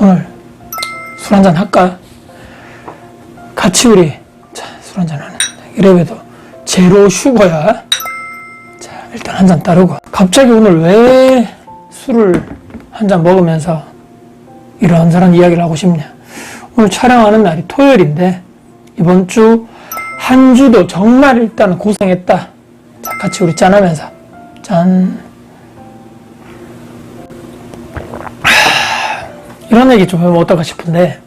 오늘 술 한잔 할까? 같이 우리 자, 술 한잔 하는 이래봬도 제로 슈거야. 자 일단 한 잔 따르고. 갑자기 오늘 왜 술을 한 잔 먹으면서 이런저런 이야기를 하고 싶냐? 오늘 촬영하는 날이 토요일인데 이번 주 한 주도 정말 일단 고생했다. 자 같이 우리 짠하면서 짠 이런 얘기 좀 하면 어떨까 싶은데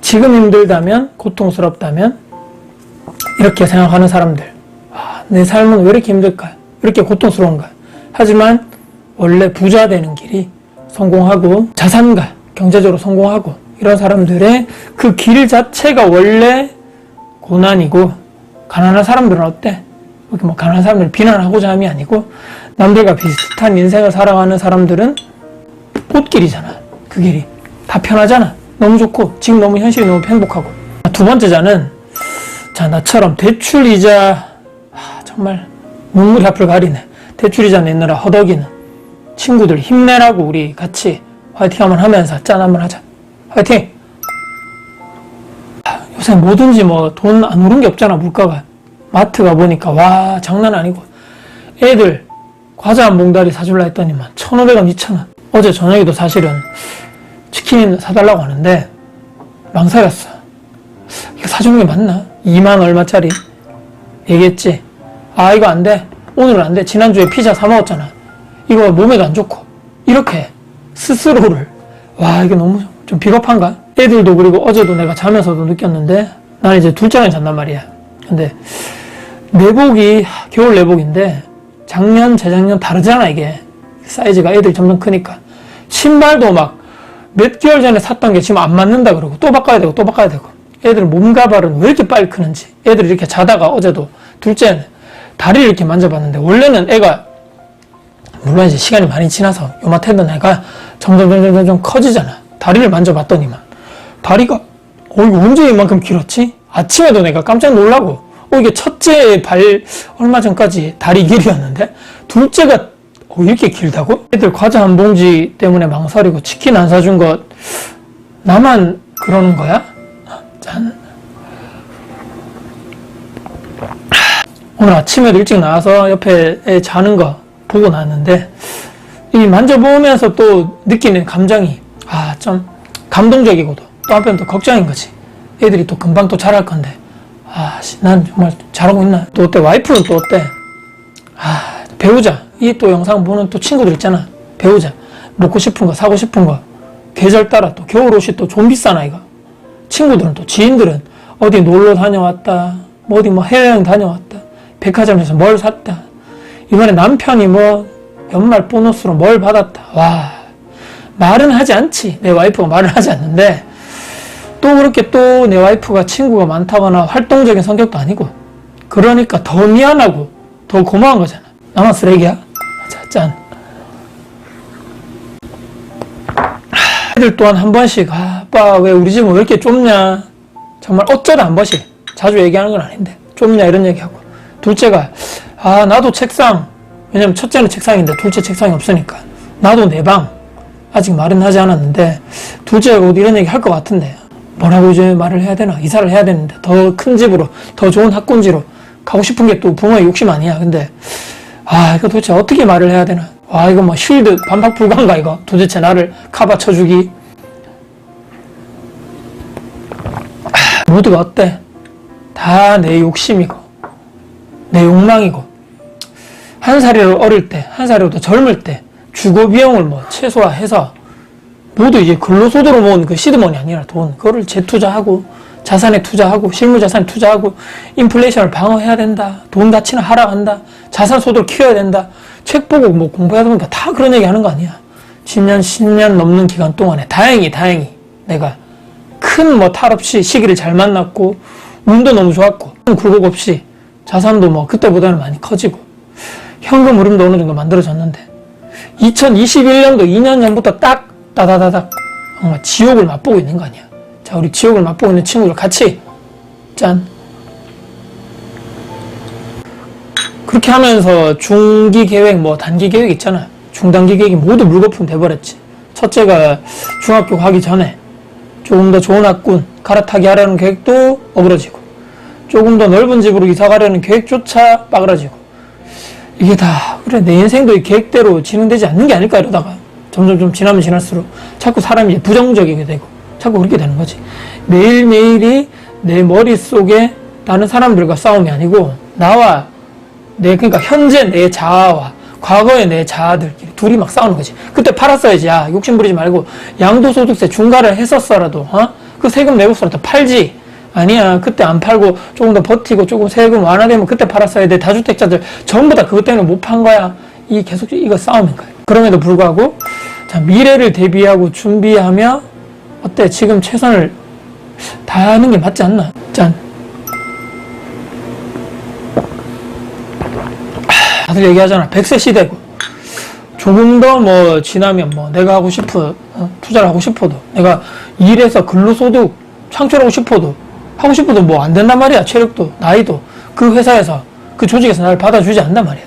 지금 힘들다면 고통스럽다면 이렇게 생각하는 사람들 아, 내 삶은 왜 이렇게 힘들까 왜 이렇게 고통스러운가 하지만 원래 부자 되는 길이 성공하고 자산가 경제적으로 성공하고 이런 사람들의 그 길 자체가 원래 고난이고 가난한 사람들은 어때? 이렇게 뭐 가난한 사람들을 비난하고자 함이 아니고 남들과 비슷한 인생을 살아가는 사람들은 꽃길이잖아. 그 길이. 다 편하잖아. 너무 좋고, 지금 너무 현실이 너무 행복하고. 두 번째 자는, 자, 나처럼 대출 이자, 아, 정말 눈물이 앞을 가리네. 대출 이자 내느라 허덕이는 친구들 힘내라고 우리 같이 화이팅 한번 하면서 짠 한번 하자. 화이팅! 아, 요새 뭐든지 뭐 돈 안 오른 게 없잖아, 물가가. 마트 가보니까, 와, 장난 아니고. 애들 과자 한 봉다리 사줄라 했더니만 1,500원, 2,000원. 어제 저녁에도 사실은 치킨 사달라고 하는데 망설였어. 이거 사주는 게 맞나? 2만 얼마짜리? 얘기했지. 아, 이거 안 돼. 오늘은 안 돼. 지난주에 피자 사 먹었잖아. 이거 몸에도 안 좋고. 이렇게 스스로를. 와, 이게 너무 좀 비겁한가? 애들도 그리고 어제도 내가 자면서도 느꼈는데 나는 이제 둘째랑 잤단 말이야. 근데 내복이 하, 겨울 내복인데 작년 재작년 다르잖아 이게 사이즈가 애들이 점점 크니까 신발도 막 몇 개월 전에 샀던 게 지금 안 맞는다 그러고 또 바꿔야 되고 또 바꿔야 되고. 애들 몸가발은 왜 이렇게 빨리 크는지. 애들이 이렇게 자다가 어제도 둘째는 다리를 이렇게 만져봤는데 원래는 애가 물론 이제 시간이 많이 지나서 요만했던 애가 점점 점점 점점 커지잖아. 다리를 만져봤더니만. 다리가 어 이거 언제 이만큼 길었지? 아침에도 내가 깜짝 놀라고. 어 이게 첫째 발 얼마 전까지 다리 길이었는데 둘째가 어 이렇게 길다고? 애들 과자 한 봉지 때문에 망설이고 치킨 안 사준 것 나만 그러는 거야? 짠. 오늘 아침에도 일찍 나와서 옆에 애 자는 거 보고 나왔는데 이 만져보면서 또 느끼는 감정이 아 좀 감동적이고도 또 한편 또 걱정인 거지. 애들이 또 금방 또 자랄 건데. 아난 정말 잘하고 있나? 또 어때? 와이프는 또 어때? 아 배우자 이 또 영상 보는 또 친구들 있잖아. 배우자. 먹고 싶은 거 사고 싶은 거. 계절 따라 또 겨울 옷이 또 좀 비싸나 이거. 친구들은 또 지인들은 어디 놀러 다녀왔다. 뭐 어디 뭐 해외여행 다녀왔다. 백화점에서 뭘 샀다. 이번에 남편이 뭐 연말 보너스로 뭘 받았다. 와 말은 하지 않지. 내 와이프가 말을 하지 않는데 또 그렇게 또 내 와이프가 친구가 많다거나 활동적인 성격도 아니고 그러니까 더 미안하고 더 고마운 거잖아 나만 쓰레기야? 자, 짠. 애들 또한 한 번씩 아, 아빠 왜 우리 집은 왜 이렇게 좁냐? 정말 어쩌다 한 번씩 자주 얘기하는 건 아닌데. 좁냐 이런 얘기하고. 둘째가 아 나도 책상 왜냐면 첫째는 책상인데 둘째 책상이 없으니까. 나도 내 방. 아직 말은 하지 않았는데 둘째가 곧 이런 얘기 할 것 같은데. 뭐라고 이제 말을 해야 되나? 이사를 해야 되는데 더 큰 집으로 더 좋은 학군지로 가고 싶은 게 또 부모의 욕심 아니야. 근데 아 이거 도대체 어떻게 말을 해야 되나? 와 이거 뭐 쉴드 반박 불가인가 이거? 도대체 나를 카바 쳐주기? 아, 모두가 어때? 다 내 욕심이고 내 욕망이고. 한 살이라도 어릴 때, 한 살이라도 젊을 때 주거 비용을 뭐 최소화해서 모두 이제 근로소득으로 모은 그 시드머니 아니라 돈 그거를 재투자하고 자산에 투자하고 실무자산에 투자하고 인플레이션을 방어해야 된다. 돈 가치는 하락한다. 자산 소득을 키워야 된다. 책 보고 뭐 공부하다 보니까 다 그런 얘기 하는 거 아니야. 10년, 10년 넘는 기간 동안에 다행히 다행히 내가 큰 뭐 탈 없이 시기를 잘 만났고 운도 너무 좋았고 굴곡 없이 자산도 뭐 그때보다는 많이 커지고 현금 흐름도 어느 정도 만들어졌는데 2021년도 2년 전부터 딱 따다다닥 지옥을 맛보고 있는 거 아니야. 자 우리 지옥을 맛보고 있는 친구들 같이 짠. 그렇게 하면서 중기 계획 뭐 단기 계획 있잖아. 중단기 계획이 모두 물거품 돼버렸지. 첫째가 중학교 가기 전에 조금 더 좋은 학군 갈아타기 하려는 계획도 어그러지고 조금 더 넓은 집으로 이사 가려는 계획조차 빠그라지고 이게 다 그래 내 인생도 이 계획대로 진행되지 않는 게 아닐까 이러다가 점점 좀 지나면 지날수록 자꾸 사람이 부정적이게 되고 자꾸 그렇게 되는 거지 매일매일이 내 머릿속에 다른 사람들과 싸움이 아니고 나와 내 그러니까 현재 내 자아와 과거의 내 자아들끼리 둘이 막 싸우는 거지. 그때 팔았어야지. 야 욕심 부리지 말고 양도소득세 중과를 했었어라도 어? 그 세금 내고서라도 팔지. 아니야. 그때 안 팔고 조금 더 버티고 조금 세금 완화되면 그때 팔았어야 돼. 다주택자들 전부 다 그것 때문에 못 판 거야. 이 계속 이거 싸움인 거야. 그럼에도 불구하고 자 미래를 대비하고 준비하며 어때? 지금 최선을 다하는 게 맞지 않나? 짠. 다들 얘기하잖아. 100세 시대고. 조금 더 뭐 지나면 뭐 내가 하고 싶어, 어, 투자를 하고 싶어도 내가 일해서 근로소득 창출하고 싶어도 하고 싶어도 뭐 안 된단 말이야. 체력도, 나이도. 그 회사에서, 그 조직에서 나를 받아주지 않단 말이야.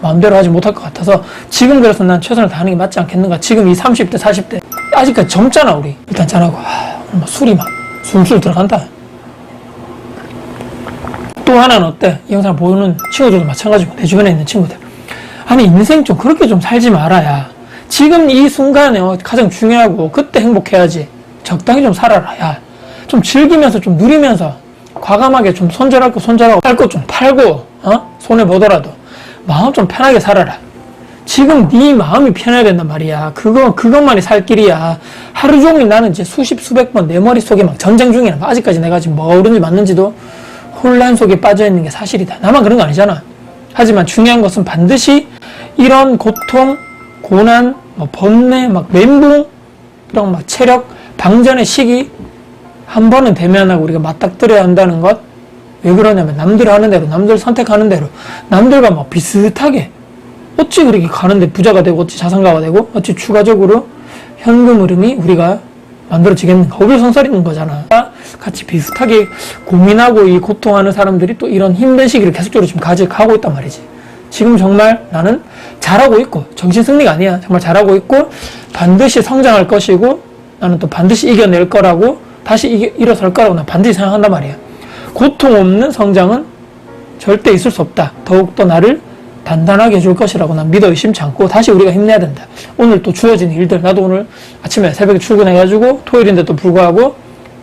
마음대로 하지 못할 것 같아서 지금 그래서 난 최선을 다하는 게 맞지 않겠는가. 지금 이 30대, 40대. 아직까지 젊잖아, 우리. 일단 짠하고. 아, 막 술이 막 술술 들어간다. 또 하나는 어때? 이 영상 보는 친구들도 마찬가지고 내 주변에 있는 친구들 아니 인생 좀 그렇게 좀 살지 말아야 지금 이 순간에 어, 가장 중요하고 그때 행복해야지 적당히 좀 살아라 야 좀 즐기면서 좀 누리면서 과감하게 좀 손절할 거 손절하고 팔 거 좀 팔고 어? 손해 보더라도 마음 좀 편하게 살아라 지금 네 마음이 편해야 된단 말이야 그거 그것만이 살 길이야 하루 종일 나는 이제 수십 수백 번 내 머릿속에 막 전쟁 중이야 아직까지 내가 지금 옳은지 맞는지도 혼란 속에 빠져 있는 게 사실이다. 나만 그런 거 아니잖아. 하지만 중요한 것은 반드시 이런 고통, 고난, 뭐 번뇌, 막 멘붕, 이런 막 체력 방전의 시기 한 번은 대면하고 우리가 맞닥뜨려야 한다는 것. 왜 그러냐면 남들 하는 대로, 남들 선택하는 대로, 남들과 막 비슷하게 어찌 그렇게 가는데 부자가 되고 어찌 자산가가 되고 어찌 추가적으로 현금 흐름이 우리가 만들어지겠는가? 오불성설이 있는 거잖아. 같이 비슷하게 고민하고 이 고통하는 사람들이 또 이런 힘든 시기를 계속적으로 지금 가져가고 있단 말이지. 지금 정말 나는 잘하고 있고, 정신 승리가 아니야. 정말 잘하고 있고, 반드시 성장할 것이고, 나는 또 반드시 이겨낼 거라고, 다시 이겨, 일어설 거라고 난 반드시 생각한단 말이야. 고통 없는 성장은 절대 있을 수 없다. 더욱더 나를 단단하게 해줄 것이라고 난 믿어 의심치 않고 다시 우리가 힘내야 된다. 오늘 또 주어진 일들 나도 오늘 아침에 새벽에 출근해가지고 토요일인데도 불구하고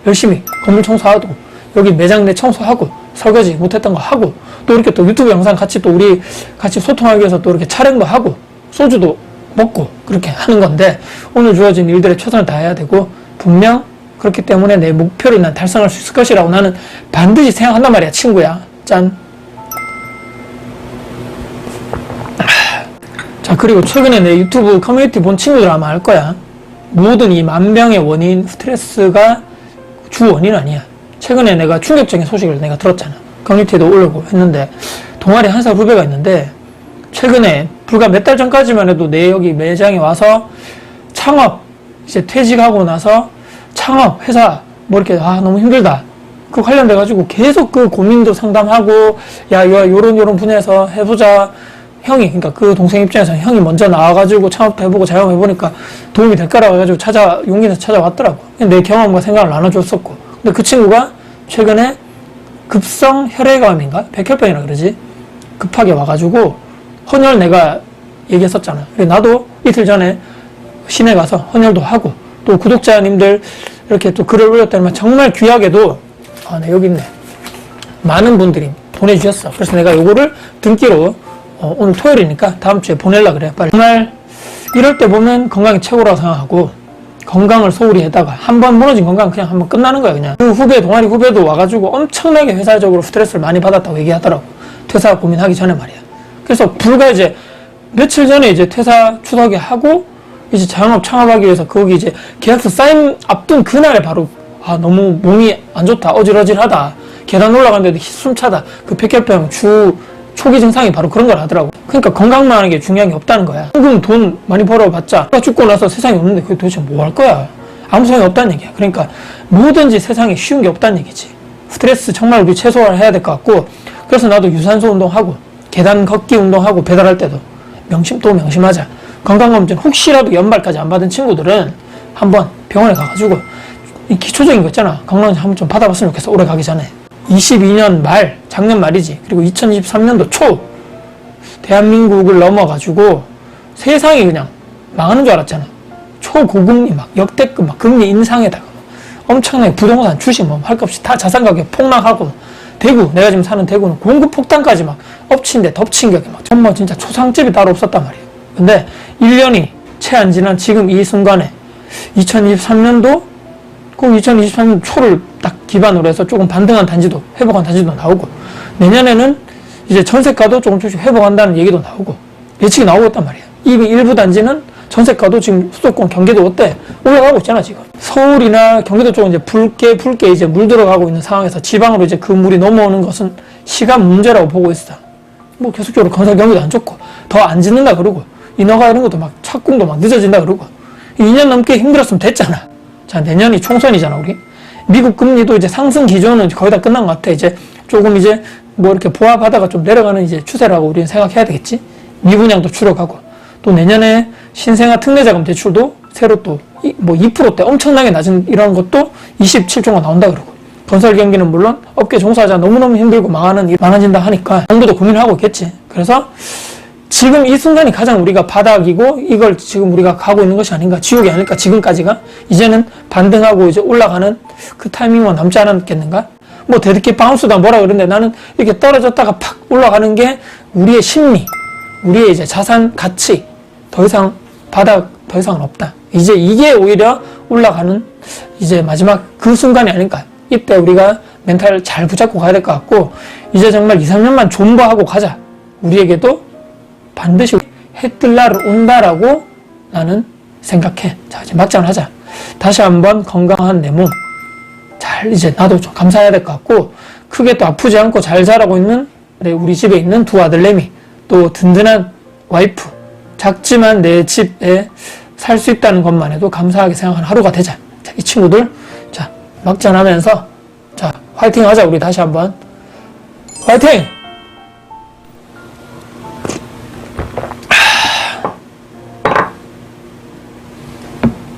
열심히 건물 청소하고 여기 매장 내 청소하고 설거지 못했던 거 하고 또 이렇게 또 유튜브 영상 같이 또 우리 같이 소통하기 위해서 또 이렇게 촬영도 하고 소주도 먹고 그렇게 하는 건데 오늘 주어진 일들에 최선을 다해야 되고 분명 그렇기 때문에 내 목표를 난 달성할 수 있을 것이라고 나는 반드시 생각한단 말이야 친구야 짠 자, 그리고 최근에 내 유튜브 커뮤니티 본 친구들 아마 알 거야. 모든 이 만병의 원인, 스트레스가 주 원인 아니야. 최근에 내가 충격적인 소식을 내가 들었잖아. 커뮤니티에도 올리고 했는데, 동아리 한 살 후배가 있는데, 최근에 불과 몇 달 전까지만 해도 내 여기 매장에 와서 창업, 이제 퇴직하고 나서 창업, 회사, 뭐 이렇게, 아, 너무 힘들다. 그 관련돼 가지고 계속 그 고민도 상담하고, 야, 요, 요런 요런 분야에서 해보자. 형이 그러니까 그 동생 입장에서 형이 먼저 나와가지고 창업도 해보고 자영해보니까 도움이 될 거라고 해가지고 찾아 용기 내서 찾아왔더라고. 내 경험과 생각을 나눠줬었고. 근데 그 친구가 최근에 급성 혈액암인가? 백혈병이라 그러지? 급하게 와가지고 헌혈 내가 얘기했었잖아. 그래 나도 이틀 전에 시내 가서 헌혈도 하고 또 구독자님들 이렇게 또 글을 올렸다면 정말 귀하게도 아, 네, 여기 있네. 많은 분들이 보내주셨어. 그래서 내가 요거를 등기로 어, 오늘 토요일이니까 다음 주에 보낼라 그래 빨리. 정말 이럴 때 보면 건강이 최고라고 생각하고 건강을 소홀히 했다가 한 번 무너진 건강 그냥 한번 끝나는 거야 그냥. 그 후배 동아리 후배도 와가지고 엄청나게 회사적으로 스트레스를 많이 받았다고 얘기하더라고. 퇴사 고민하기 전에 말이야. 그래서 불과 이제 며칠 전에 이제 퇴사 추석에 하고 이제 자영업 창업하기 위해서 거기 이제 계약서 사인 앞둔 그날에 바로 아 너무 몸이 안 좋다 어질어질하다. 계단 올라가는데도 숨차다. 그 백혈병 주 초기 증상이 바로 그런 걸 하더라고. 그러니까 건강만 하는 게 중요한 게 없다는 거야. 현금 돈 많이 벌어봤자 죽고 나서 세상에 없는데 그게 도대체 뭐 할 거야? 아무 소용이 없다는 얘기야. 그러니까 뭐든지 세상에 쉬운 게 없다는 얘기지. 스트레스 정말 우리 최소화해야 될 것 같고 그래서 나도 유산소 운동하고 계단 걷기 운동하고 배달할 때도 명심 또 명심하자. 건강검진 혹시라도 연발까지 안 받은 친구들은 한번 병원에 가가지고 이 기초적인 거 있잖아. 건강검진 한번 좀 받아봤으면 좋겠어. 올해 가기 전에. 22년 말, 작년 말이지. 그리고 2023년도 초, 대한민국을 넘어가지고 세상이 그냥 망하는 줄 알았잖아. 초고금리 막 역대급 막 금리 인상에다가 막 엄청나게 부동산 주식 뭐 할 것 없이 다 자산 가격 폭락하고 대구 내가 지금 사는 대구는 공급 폭탄까지 막 엎친 데 덮친 격에 막 정말 진짜 초상집이 따로 없었단 말이에요. 근데 1년이 채 안 지난 지금 이 순간에 2023년도 꼭 2023년 초를 딱 기반으로 해서 조금 반등한 단지도 회복한 단지도 나오고 내년에는 이제 전세가도 조금 조금씩 회복한다는 얘기도 나오고 예측이 나오고 있단 말이에요. 이 일부 단지는 전세가도 지금 수도권 경기도 어때 올라가고 있잖아 지금 서울이나 경기도 쪽은 이제 붉게 붉게 이제 물 들어가고 있는 상황에서 지방으로 이제 그 물이 넘어오는 것은 시간 문제라고 보고 있어. 뭐 계속적으로 건설 경기도 안 좋고 더 안 짓는다 그러고 인허가 이런 것도 막 착공도 막 늦어진다 그러고 2년 넘게 힘들었으면 됐잖아. 자 내년이 총선이잖아 우리. 미국 금리도 이제 상승 기조는 거의 다 끝난 것 같아. 이제 조금 이제 뭐 이렇게 보합하다가 좀 내려가는 이제 추세라고 우리는 생각해야 되겠지. 미분양도 줄어가고 또 내년에 신생아 특례자금 대출도 새로 또 뭐 2%대 엄청나게 낮은 이런 것도 27조가 나온다 그러고 건설 경기는 물론 업계 종사자 너무너무 힘들고 망하는 일 많아진다 하니까 정부도 고민을 하고 있겠지. 그래서 지금 이 순간이 가장 우리가 바닥이고 이걸 지금 우리가 가고 있는 것이 아닌가 지옥이 아닐까 지금까지가? 이제는 반등하고 이제 올라가는 그 타이밍만 남지 않았겠는가? 뭐 대드기 바운스다 뭐라 그러는데 나는 이렇게 떨어졌다가 팍 올라가는 게 우리의 심리 우리의 이제 자산 가치 더 이상 바닥 더 이상은 없다. 이제 이게 오히려 올라가는 이제 마지막 그 순간이 아닐까? 이때 우리가 멘탈 잘 붙잡고 가야 될 것 같고 이제 정말 2, 3년만 존버하고 가자. 우리에게도 반드시 해뜰 날 온다라고 나는 생각해. 자, 이제 막장을 하자. 다시 한번 건강한 내 몸. 잘, 이제 나도 좀 감사해야 될 것 같고, 크게 또 아프지 않고 잘 자라고 있는 네, 우리 집에 있는 두 아들내미, 또 든든한 와이프, 작지만 내 집에 살 수 있다는 것만 해도 감사하게 생각하는 하루가 되자. 자, 이 친구들, 자, 막장 하면서, 자, 화이팅 하자, 우리 다시 한번. 화이팅!